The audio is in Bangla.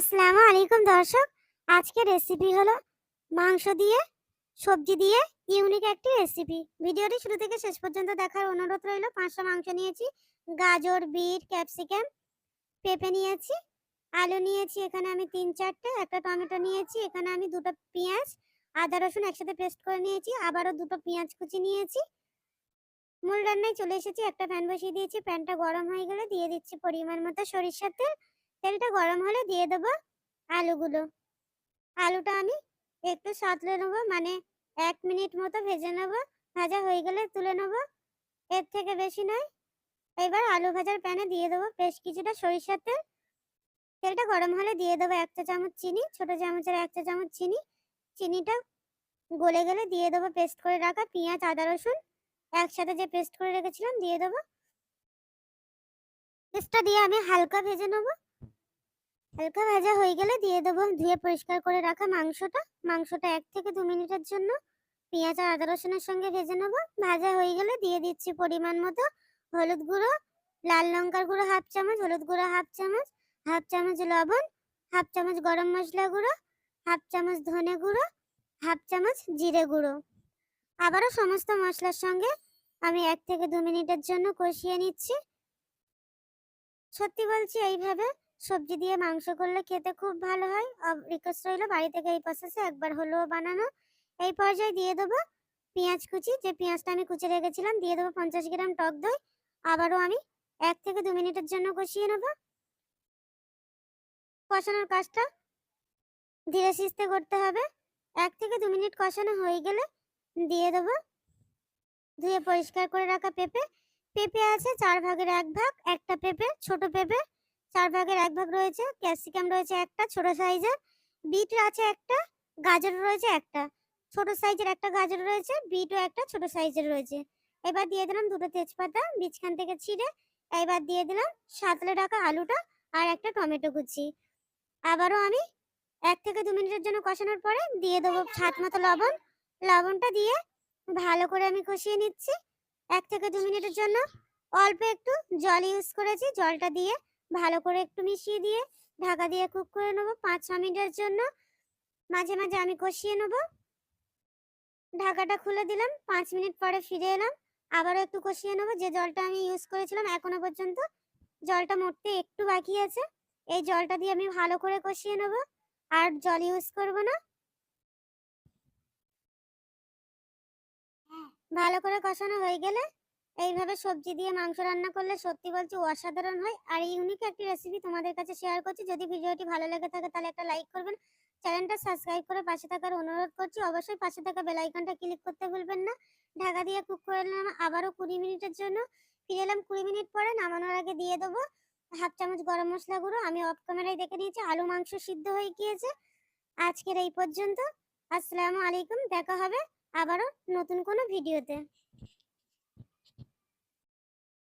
আসসালামু আলাইকুম দর্শক। আজকে রেসিপি হলো মাংস দিয়ে, সবজি দিয়ে ইউনিক একটি রেসিপি ভিডিওটি শুরু থেকে শেষ পর্যন্ত দেখার অনুরোধ রইল। পাঁচশো মাংস নিয়েছি, গাজর, বিট ক্যাপসিকাম পেঁপে নিয়েছি, আলু নিয়েছি, এখানে আমি তিন চারটে, একটা টমেটো নিয়েছি, এখানে আমি দুটো পেঁয়াজ, আদা, রসুন একসাথে পেস্ট করে নিয়েছি, আবারও দুটো পেঁয়াজ কুচি নিয়েছি। মূল রান্নায় চলে এসেছি, একটা প্যান বসিয়ে দিয়েছি প্যানটা গরম হয়ে গেলে দিয়ে দিচ্ছি পরিমাণ মতো সরিষার তেল তেলটা গরম হলে দিয়ে দেবো আলুগুলো। আলুটা আমি একটু সাঁতলে নেব মানে এক মিনিট মতো ভেজে নেব, ভাজা হয়ে গেলে তুলে নেব। এর থেকে বেশি নয়, এবার আলু ভাজার প্যানে দিয়ে দেবো বেশ কিছুটা সরিষার তেল। তেলটা গরম হলে দিয়ে দেবো এক চা চামচ চিনি, ছোট চামচের এক চা চামচ চিনি। চিনিটা গলে গেলে দিয়ে দেবো পেস্ট করে রাখা পেঁয়াজ, আদা, রসুন। একসাথে যে পেস্ট করে রেখেছিলাম, দিয়ে দেবো। পেস্টটা দিয়ে আমি হালকা ভেজে নেব। হালকা ভাজা হয়ে গেলে দিয়ে দেবো, ধুয়ে পরিষ্কার করে রাখা মাংসটা। মাংসটা এক থেকে দু মিনিটের জন্য পেঁয়াজ আর আদা রসুনের সঙ্গে ভেজে নেব। ভাজা হয়ে গেলে দিয়ে দিচ্ছি পরিমাণ মতো হলুদ গুঁড়ো, লাল লঙ্কার গুঁড়ো হাফ চামচ, হলুদ গুঁড়ো হাফ চামচ হাফ চামচ লবণ, হাফ চামচ গরম মশলা গুঁড়ো, হাফ চামচ ধনে গুঁড়ো, হাফ চামচ জিরে গুঁড়ো। আবারও সমস্ত মশলার সঙ্গে আমি এক থেকে দু মিনিটের জন্য কষিয়ে নিচ্ছি। সত্যি বলছি, এইভাবে সবজি দিয়ে মাংস করলে খেতে খুব ভালো হয়। রিকোয়েস্ট রইল বাড়ি থেকে এই প্রসেসে একবার হলেও বানানো। এই পর্যায়ে দিয়ে দেবো পেঁয়াজ কুচি। যে পেঁয়াজটা আমি কুচে রেখেছিলাম, দিয়ে দেবো পঞ্চাশ গ্রাম টক দই। আবারও আমি এক থেকে দু মিনিটের জন্য কষিয়ে নেব। কষানোর কাজটা ধীরে সিস্তে করতে হবে। এক থেকে দু মিনিট কষানো হয়ে গেলে দিয়ে দেবো ধুয়ে পরিষ্কার করে রাখা পেঁপে। পেঁপে আছে চার ভাগের এক ভাগ। একটা পেঁপে, ছোট পেঁপে চার ভাগের এক ভাগ রয়েছে, ক্যাপসিকাম রয়েছে একটা, ছোট সাইজের বিট আছে একটা, গাজর রয়েছে একটা, ছোট সাইজের একটা গাজর রয়েছে, বিটও একটা, ছোট সাইজের রয়েছে। এবার দিয়ে দিলাম দুটো তেজপাতা, বীজখান থেকে ছিঁড়ে, এবার দিয়ে দিলাম সাতলে রাখা আলুটা আর একটা টমেটো কুচি। আবারও আমি এক থেকে দু মিনিটের জন্য কষানোর পরে দিয়ে দেবো স্বাদ মতো লবণ। লবণটা দিয়ে ভালো করে আমি কষিয়ে নিচ্ছি। এক থেকে দু মিনিটের জন্য অল্প একটু জল ইউজ করেছি, জলটা দিয়ে ভালো করে একটু মিশিয়ে দিয়ে ঢাকা দিয়ে কুক করে নেব। পাঁচ ছ মিনিটের জন্য মাঝে মাঝে আমি কষিয়ে নেব। ঢাকাটা খুলে দিলাম, পাঁচ মিনিট পরে ফিরে এলাম। আবারও একটু কষিয়ে নেব। যে জলটা আমি ইউজ করেছিলাম এখনও পর্যন্ত জলটা মরতে একটু বাকি আছে। এই জলটা দিয়ে আমি ভালো করে কষিয়ে নেব। আর জল ইউজ করব না। ভালো করে কষানো হয়ে গেলে এইভাবে সবজি দিয়ে মাংস রান্না করলে সত্যি বলছি অসাধারণ হয়। আর ইউনিক একটি রেসিপি তোমাদের কাছে শেয়ার করছি। যদি ভিডিওটি ভালো লেগে থাকে তাহলে একটা লাইক করবেন। চ্যানেলটা সাবস্ক্রাইব করে পাশে থাকার অনুরোধ করছি। অবশ্যই পাশে থাকা বেল আইকনটা ক্লিক করতে ভুলবেন না। ঢাকা দিয়ে কুক করে নিলাম আবারও কুড়ি মিনিটের জন্য। ফিরে এলাম কুড়ি মিনিট পরে, নামানোর আগে দিয়ে দেবো হাফ চামচ গরম মশলা গুঁড়ো। আমি অফ ক্যামেরায় দেখে নিয়েছি, আলু মাংস সিদ্ধ হয়ে গিয়েছে। আজকের এই পর্যন্ত। আসসালামু আলাইকুম, দেখা হবে আবারও নতুন কোনো ভিডিওতে